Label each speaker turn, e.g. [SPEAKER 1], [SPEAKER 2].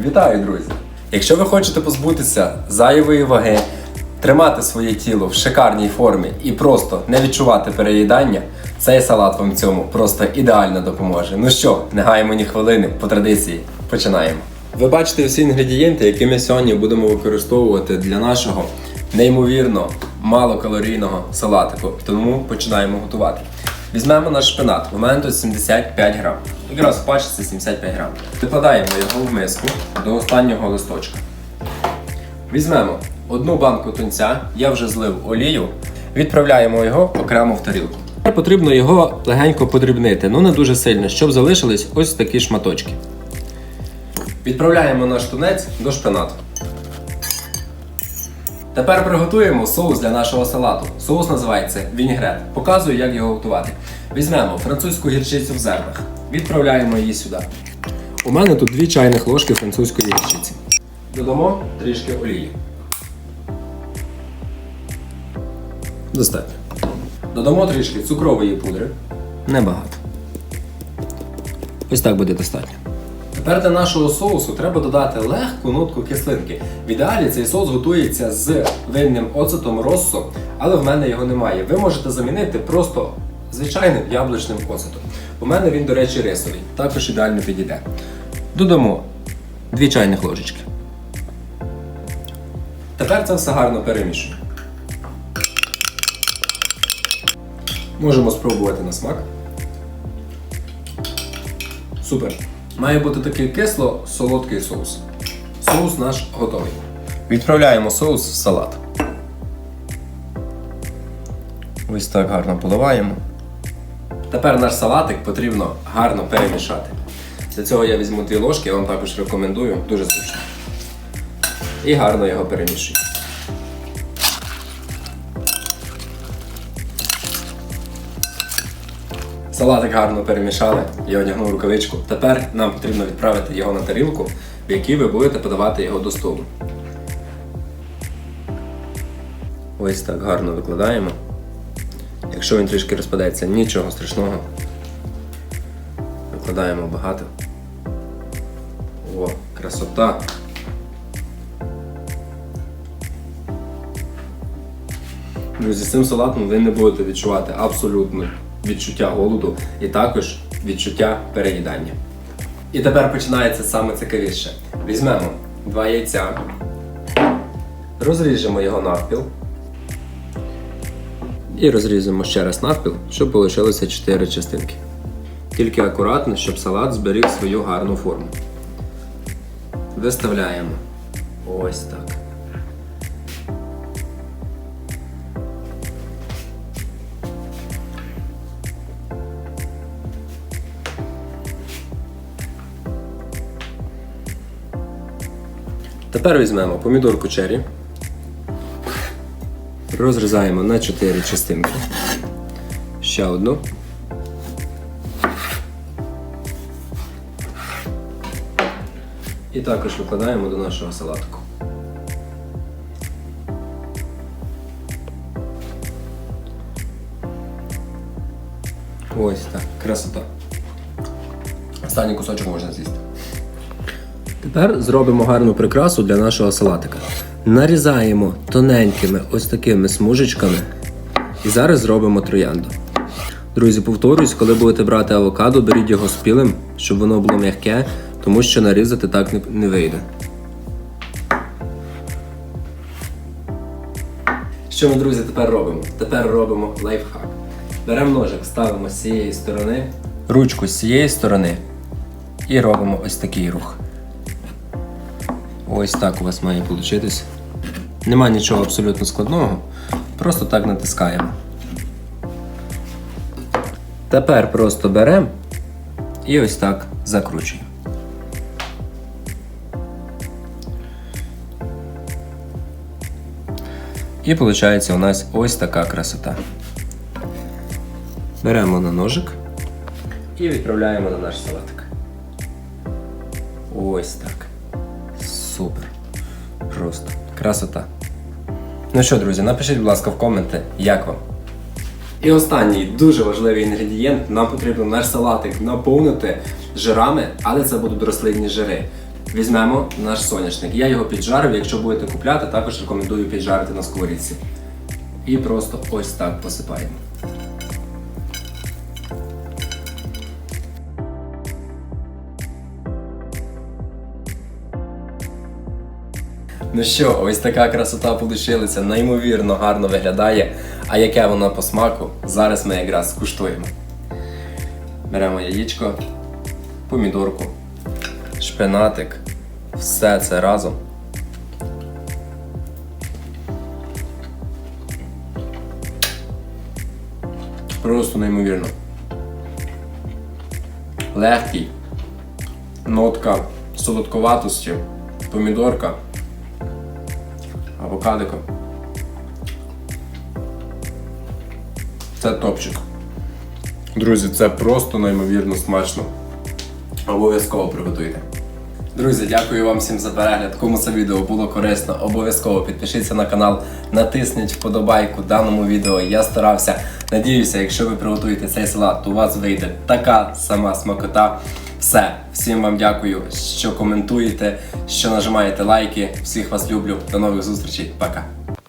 [SPEAKER 1] Вітаю, друзі! Якщо ви хочете позбутися зайвої ваги, тримати своє тіло в шикарній формі і просто не відчувати переїдання, цей салат вам цьому просто ідеально допоможе. Ну що, не гаємо ні хвилини, по традиції, починаємо. Ви бачите всі інгредієнти, які ми сьогодні будемо використовувати для нашого неймовірно малокалорійного салатику. Тому починаємо готувати. Візьмемо наш шпинат. У мене тут 75 грам. Якраз в пачці 75 грам. Викладаємо його в миску до останнього листочка. Візьмемо одну банку тунця, я вже злив олію, відправляємо його окремо в тарілку. Тепер потрібно його легенько подрібнити, ну не дуже сильно, щоб залишились ось такі шматочки. Відправляємо наш тунець до шпинату. Тепер приготуємо соус для нашого салату. Соус називається вінігрет. Показую, як його готувати. Візьмемо французьку гірчицю в зернах. Відправляємо її сюди. У мене тут 2 чайних ложки французької гірчиці. Додамо трішки олії. Достатньо. Додамо трішки цукрової пудри. Небагато. Ось так буде достатньо. Тепер для нашого соусу треба додати легку нотку кислинки. В ідеалі цей соус готується з винним оцетом россо, але в мене його немає. Ви можете замінити просто звичайним яблучним оцетом. У мене він, до речі, рисовий, також ідеально підійде. Додамо 2 чайних ложечки. Тепер це все гарно перемішуємо. Можемо спробувати на смак. Супер. Має бути такий кисло-солодкий соус. Соус наш готовий. Відправляємо соус в салат. Ось так гарно поливаємо. Тепер наш салатик потрібно гарно перемішати. Для цього я візьму дві ложки, я вам також рекомендую, дуже зручно. І гарно його перемішую. Салатик гарно перемішали, я одягнув рукавичку. Тепер нам потрібно відправити його на тарілку, в якій ви будете подавати його до столу. Ось так гарно викладаємо. Якщо він трішки розпадеться, нічого страшного. Викладаємо багато. О, красота! Друзі, з цим салатом ви не будете відчувати абсолютно відчуття голоду і також відчуття переїдання. І тепер починається саме цікавіше. Візьмемо два яйця, розріжемо його навпіл і розріземо ще раз навпіл, щоб залишилося 4 частинки. Тільки акуратно, щоб салат зберіг свою гарну форму. Виставляємо ось так. Тепер візьмемо помідорку черрі, розрізаємо на 4 частинки. Ще одну. І також викладаємо до нашого салатку. Ось так, красота. Останній кусочок можна з'їсти. Тепер зробимо гарну прикрасу для нашого салатика. Нарізаємо тоненькими ось такими смужечками. І зараз зробимо троянду. Друзі, повторюсь, коли будете брати авокадо, беріть його спілим, щоб воно було м'яке, тому що нарізати так не, вийде. Що ми, друзі, тепер робимо? Тепер робимо лайфхак. Беремо ножик, ставимо з цієї сторони, ручку з цієї сторони і робимо ось такий рух. Ось так у вас має вийти. Нема нічого абсолютно складного. Просто так натискаємо. Тепер просто беремо і ось так закручуємо. І виходить у нас ось така красота. Беремо на ножик і відправляємо на наш салатик. Ось так. Супер. Просто красота. Ну що, друзі, напишіть, будь ласка, в коменти, як вам. І останній дуже важливий інгредієнт. Нам потрібно наш салатик наповнити жирами, але це будуть рослинні жири. Візьмемо наш соняшник. Я його піджарив. Якщо будете купляти, також рекомендую піджарити на сковорідці. І просто ось так посипаємо. Ну що, ось така красота получилася, неймовірно гарно виглядає. А яке воно по смаку, зараз ми якраз скуштуємо. Беремо яєчко, помідорку, шпинатик, все це разом. Просто неймовірно. Легкий, нотка солодковатості, помідорка, авокадико. Це топчик. Друзі, це просто неймовірно смачно. Обов'язково приготуйте. Друзі, дякую вам всім за перегляд. Кому це відео було корисно, обов'язково підпишіться на канал, натисніть вподобайку даному відео. Я старався. Надіюся, якщо ви приготуєте цей салат, то у вас вийде така сама смакота. Все, всім вам дякую, що коментуєте, що нажимаєте лайки. Всіх вас люблю. До нових зустрічей. Пока.